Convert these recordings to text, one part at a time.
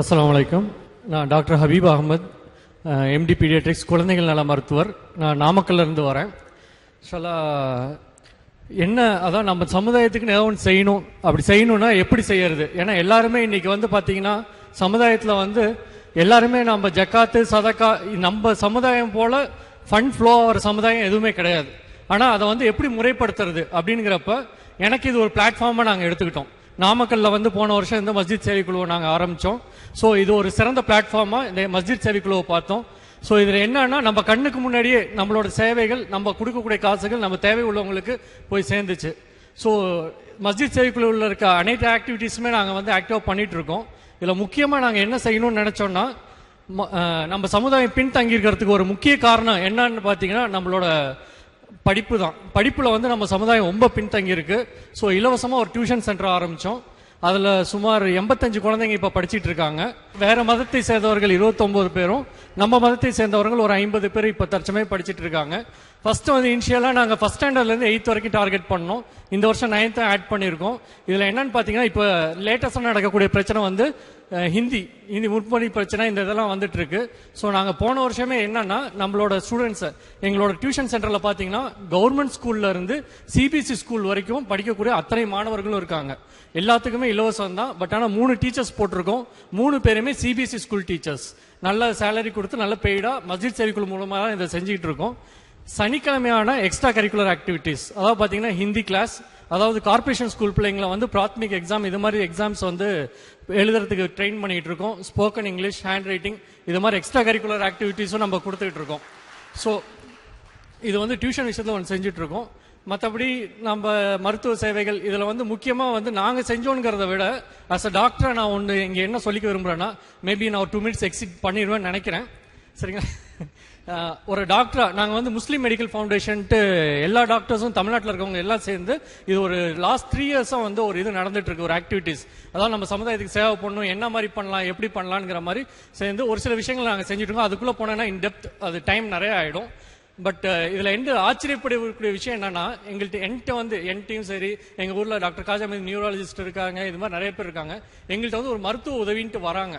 அஸ்லாம் வலைக்கம் நான் doctor Habeeb Ahmed MD pediatrics குழந்தைகள் நல மருத்துவர். நான் நாமக்கல்லேருந்து வரேன். ஷலா என்ன அதான் நம்ம சமுதாயத்துக்கு ஒன்று செய்யணும். அப்படி செய்யணும்னா எப்படி செய்யறது? ஏன்னா எல்லாருமே இன்னைக்கு வந்து பார்த்தீங்கன்னா சமுதாயத்தில் வந்து எல்லாருமே நம்ம ஜக்காத்து சதக்கா நம்ம சமுதாயம் போல் ஃபண்ட் ஃப்ளோ ஆகிற சமுதாயம் எதுவுமே கிடையாது. ஆனால் அதை வந்து எப்படி முறைப்படுத்துறது அப்படிங்கிறப்ப எனக்கு இது ஒரு பிளாட்ஃபார்மாக நாங்கள் எடுத்துக்கிட்டோம். நாமக்கல்ல வந்து போன வருஷம் இந்த மஸ்ஜித் சேவைக்குழுவை நாங்கள் ஆரம்பித்தோம் ஸோ இது ஒரு சிறந்த பிளாட்ஃபார்மாக இந்த மஸ்ஜித் சேவைக்குழுவை பார்த்தோம். ஸோ இதில் என்னன்னா நம்ம கண்ணுக்கு முன்னாடியே நம்மளோட சேவைகள் நம்ம கொடுக்கக்கூடிய காசுகள் நம்ம தேவை உள்ளவங்களுக்கு போய் சேர்ந்துச்சு. ஸோ மஸ்ஜித் சேவைக்குழுவில் இருக்க அனைத்து ஆக்டிவிட்டீஸுமே நாங்கள் வந்து ஆக்டிவாக பண்ணிட்டு இருக்கோம் இதில் முக்கியமாக நாங்கள் என்ன செய்யணும்னு நினச்சோன்னா ம- நம்ம சமுதாயம் பின்தங்கி இருக்கிறதுக்கு ஒரு முக்கிய காரணம் என்னன்னு பார்த்தீங்கன்னா நம்மளோட படிப்பு தான். படிப்பில் வந்து நம்ம சமுதாயம் ரொம்ப பின்தங்கி இருக்கு ஸோ இலவசமாக ஒரு டியூஷன் சென்டர் ஆரம்பித்தோம் அதில் சுமார் எண்பத்தஞ்சு குழந்தைங்க இப்போ படிச்சுட்டு இருக்காங்க. வேற மதத்தை சேர்ந்தவர்கள் 29 பேரும் நம்ம மதத்தை சேர்ந்தவர்கள் ஒரு ஐம்பது பேர் இப்போ தற்சமே படிச்சுட்டு இருக்காங்க. ஃபஸ்ட்டு வந்து இனிஷியலாக நாங்கள் ஃபஸ்ட் ஸ்டாண்டர்ட்லேருந்து எயித் வரைக்கும் டார்கெட் பண்ணோம். இந்த வருஷம் நைன்த்து ஆட் பண்ணியிருக்கோம். இதில் என்னன்னு பார்த்தீங்கன்னா இப்போ லேட்டஸ்டாக நடக்கக்கூடிய பிரச்சனை வந்து ஹிந்தி ஹிந்தி முற்படி பிரச்சனை இந்த இதெல்லாம் வந்துட்டு இருக்கு ஸோ நாங்கள் போன வருஷமே என்னன்னா நம்மளோட ஸ்டூடெண்ட்ஸை எங்களோட டியூஷன் சென்டரில் பார்த்தீங்கன்னா கவர்மெண்ட் ஸ்கூல்ல இருந்து சிபிஎஸ்சி ஸ்கூல் வரைக்கும் படிக்கக்கூடிய அத்தனை மாணவர்களும் இருக்காங்க. எல்லாத்துக்குமே இலவசம் தான் பட் ஆனால் மூணு டீச்சர்ஸ் போட்டிருக்கோம். மூணு பேருமே சிபிஎஸ்சி ஸ்கூல் டீச்சர்ஸ் நல்ல சேலரி கொடுத்து நல்ல பெய்டாக மஸ்ஜித் சேவைக்குழு மூலமாக தான் இதை செஞ்சுக்கிட்டு இருக்கோம். சனிக்கிழமையான எக்ஸ்ட்ரா கரிக்குலர் ஆக்டிவிட்டீஸ் அதாவது பார்த்தீங்கன்னா ஹிந்தி கிளாஸ் அதாவது கார்ப்பரேஷன் ஸ்கூல் பிள்ளைங்களை வந்து பிராத்மிக் எக்ஸாம் இது மாதிரி எக்ஸாம்ஸ் வந்து எழுதுறதுக்கு ட்ரெயின் பண்ணிட்டு இருக்கோம். ஸ்போக்கன் இங்கிலீஷ் ஹேண்ட் ரைட்டிங் இது மாதிரி எக்ஸ்ட்ரா கரிக்குலர் ஆக்டிவிட்டீஸும் நம்ம கொடுத்துட்டு இருக்கோம். ஸோ இது வந்து டியூஷன் விஷயத்தில் ஒன்று செஞ்சுட்டு இருக்கோம். மற்றபடி நம்ம மருத்துவ சேவைகள் இதில் வந்து முக்கியமாக வந்து நாங்கள் செஞ்சோங்கிறத விட அஸ் அ டாக்டரை நான் ஒன்று இங்கே என்ன சொல்லிக்க விரும்புகிறேன்னா மேபி நான் ஒரு டூ மினிட்ஸ் எக்ஸிட் பண்ணிடுவேன் நினைக்கிறேன். சரிங்களா ஒரு டாக்டரா நாங்கள் வந்து முஸ்லீம் மெடிக்கல் ஃபவுண்டேஷன்ட்டு எல்லா டாக்டர்ஸும் தமிழ்நாட்டில் இருக்கவங்க எல்லாம் சேர்ந்து இது ஒரு லாஸ்ட் த்ரீ இயர்ஸாக வந்து ஒரு இது நடந்துட்டு இருக்கு ஒரு ஆக்டிவிட்டீஸ் அதாவது நம்ம சமுதாயத்துக்கு சேவை பண்ணணும் என்ன மாதிரி பண்ணலாம் எப்படி பண்ணலாங்கிற மாதிரி சேர்ந்து ஒரு சில விஷயங்கள் நாங்கள் செஞ்சுட்டு இருக்கோம் அதுக்குள்ளே போனோன்னா இன் டெப்த் அது டைம் நிறைய ஆகிடும் பட் இதில் எந்த ஆச்சரியப்படக்கூடிய விஷயம் என்னன்னா எங்கள்கிட்ட என்கிட்ட வந்து என்கிட்டையும் சரி எங்கள் ஊரில் டாக்டர் காஜாமி நியூராலஜிஸ்ட் இருக்காங்க இது மாதிரி நிறைய பேர் இருக்காங்க. எங்கள்கிட்ட வந்து ஒரு மருத்துவ உதவின்ட்டு வராங்க.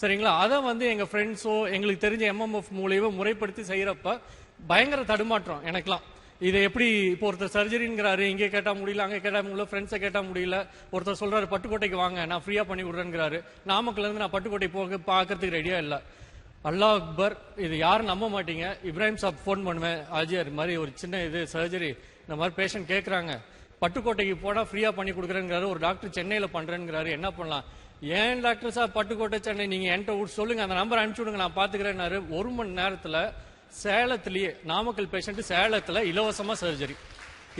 சரிங்களா? அதை வந்து எங்கள் ஃப்ரெண்ட்ஸோ எங்களுக்கு தெரிஞ்ச எம்எம்எஃப் மூலியமோ முறைப்படுத்தி செய்கிறப்ப பயங்கர தடுமாற்றம் எனக்குலாம் இதை எப்படி இப்போ ஒருத்தர் சர்ஜரிங்கிறாரு இங்கே கேட்டால் முடியல அங்கே கேட்டால் முடியல ஃப்ரெண்ட்ஸை கேட்டால் முடியல ஒருத்தர் சொல்கிறாரு பட்டுக்கோட்டைக்கு வாங்க நான் ஃப்ரீயாக பண்ணி விட்றேங்கிறாரு நாமக்கல்லேருந்து நான் பட்டுக்கோட்டை போக பார்க்கறதுக்கு ரெடியாக இல்லை. அல்லாஹ் அக்பர் இது யாரும் நம்ப மாட்டீங்க? இப்ராஹிம் சாப் ஃபோன் பண்ணுவேன் ஆஜியார் மாதிரி ஒரு சின்ன இது சர்ஜரி இந்த மாதிரி பேஷண்ட் கேட்குறாங்க பட்டுக்கோட்டைக்கு போனால் ஃப்ரீயாக பண்ணி கொடுக்குறேங்கிறாரு ஒரு டாக்டர் சென்னையில் பண்ணுறேங்கிறாரு என்ன பண்ணலாம்? ஏன் டாக்டர் சார் பட்டுக்கோட்டை சென்னை? நீங்கள் என்கிட்ட விட்டு சொல்லுங்க. அந்த நம்பர் அனுப்பிச்சு விடுங்க நான் பார்த்துக்கிறேன்னாரு ஒரு மணி நேரத்தில் சேலத்திலேயே நாமக்கல் பேஷண்ட் சேலத்தில் இலவசமாக சர்ஜரி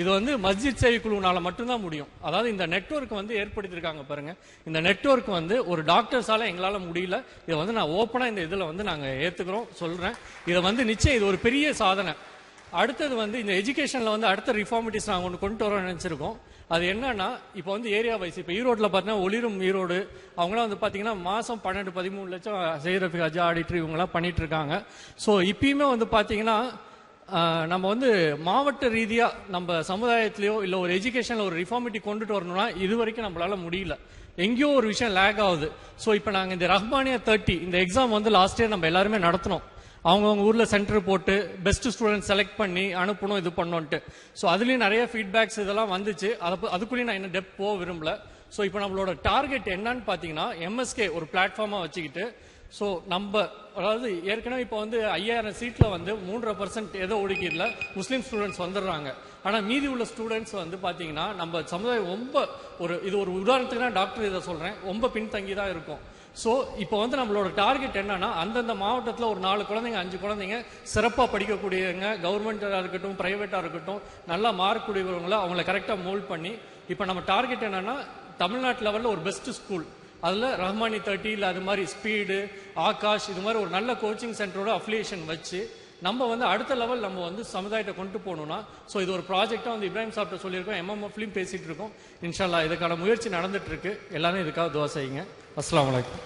இது வந்து மஸ்ஜித் சேவைக்குழுனால மட்டும்தான் முடியும். அதாவது இந்த நெட்ஒர்க் வந்து ஏற்படுத்தியிருக்காங்க பாருங்க. இந்த நெட்ஒர்க் வந்து ஒரு டாக்டர்ஸால எங்களால் முடியல. இதை வந்து நான் ஓப்பனாக இந்த இதில் வந்து நாங்கள் ஏற்றுக்கிறோம் சொல்கிறேன் இதை வந்து நிச்சயம் இது ஒரு பெரிய சாதனை. அடுத்தது வந்து இந்த எஜுகேஷனில் வந்து அடுத்த ரிஃபார்மிட்டிஸ் நாங்கள் ஒன்று கொண்டு வரோம்னு நினச்சிருக்கோம். அது என்னன்னா இப்போ வந்து ஏரியா வைஸ் இப்போ ஈரோட்டில் பார்த்தீங்கன்னா ஒளிரும் ஈரோடு அவங்களாம் வந்து பார்த்தீங்கன்னா மாதம் பன்னெண்டு பதிமூணு லட்சம் செய்யறதுக்கு அஜா ஆடிட்டர் இவங்கெல்லாம் பண்ணிட்டு இருக்காங்க ஸோ இப்பயுமே வந்து பார்த்தீங்கன்னா நம்ம வந்து மாவட்ட ரீதியாக நம்ம சமுதாயத்திலையோ இல்லை ஒரு எஜுகேஷனில் ஒரு ரிஃபார்மிட்டி கொண்டுட்டு வரணும்னா இது வரைக்கும் நம்மளால முடியல. எங்கேயோ ஒரு விஷயம் லேக் ஆகுது. ஸோ இப்போ நாங்கள் இந்த ரஹ்மானியா தேர்ட்டி இந்த எக்ஸாம் வந்து லாஸ்ட் இயர் நம்ம எல்லாருமே நடத்தினோம். அவங்கவுங்க ஊரில் சென்டர் போட்டு பெஸ்ட் ஸ்டூடெண்ட் செலக்ட் பண்ணி அனுப்பணும் இது பண்ணோன்ட்டு. ஸோ அதுலேயும் நிறைய ஃபீட்பேக்ஸ் இதெல்லாம் வந்துச்சு. அதை அதுக்குள்ளேயும் நான் என்ன டெப் போக விரும்பல. ஸோ இப்போ நம்மளோட டார்கெட் என்னன்னு பார்த்தீங்கன்னா எம்எஸ்கே ஒரு பிளாட்ஃபார்மாக வச்சுக்கிட்டு ஸோ நம்ம அதாவது ஏற்கனவே இப்போ வந்து ஐயாயிரம் சீட்டில் வந்து மூன்றரை பர்சன்ட் ஏதோ ஒடுக்கிடல முஸ்லீம் ஸ்டூடெண்ட்ஸ் வந்துடுறாங்க. ஆனால் மீதி உள்ள ஸ்டூடெண்ட்ஸ் வந்து பார்த்தீங்கன்னா நம்ம சமுதாயம் ரொம்ப ஒரு இது ஒரு உதாரணத்துக்கு நான் டாக்டர் இதை சொல்கிறேன் ரொம்ப பின்தங்கி தான் இருக்கும். ஸோ இப்போ வந்து நம்மளோட டார்கெட் என்னன்னா அந்தந்த மாவட்டத்தில் ஒரு நாலு குழந்தைங்க அஞ்சு குழந்தைங்க சிறப்பாக படிக்கக்கூடியவங்க கவர்மெண்ட்டாக இருக்கட்டும் ப்ரைவேட்டாக இருக்கட்டும் நல்லா மார்க் கூடியவங்களை அவங்கள கரெக்டாக மோல்ட் பண்ணி இப்போ நம்ம டார்கெட் என்னன்னா தமிழ்நாட்டு லெவலில் ஒரு பெஸ்ட் ஸ்கூல் அதில் ரஹ்மானி தேர்ட்டி இல்லை அது மாதிரி ஸ்பீடு ஆகாஷ் இது மாதிரி ஒரு நல்ல கோச்சிங் சென்டரோட அஃபிலியேஷன் வச்சு நம்ம வந்து அடுத்த லெவல் நம்ம வந்து சமுதாயத்தை கொண்டு போகணும்னா ஸோ இது ஒரு ப்ராஜெக்டாக வந்து இப்ராஹிம் சாப்பிட்ட சொல்லியிருக்கோம் எம்எம்எஃப்லையும் பேசிகிட்டு இருக்கோம். இன்ஷால்லா இதுக்கான முயற்சி நடந்துட்டு இருக்கு. எல்லாரும் இதுக்காக துவா செய்யுங்க. அஸ்லாம் வலைக்கம்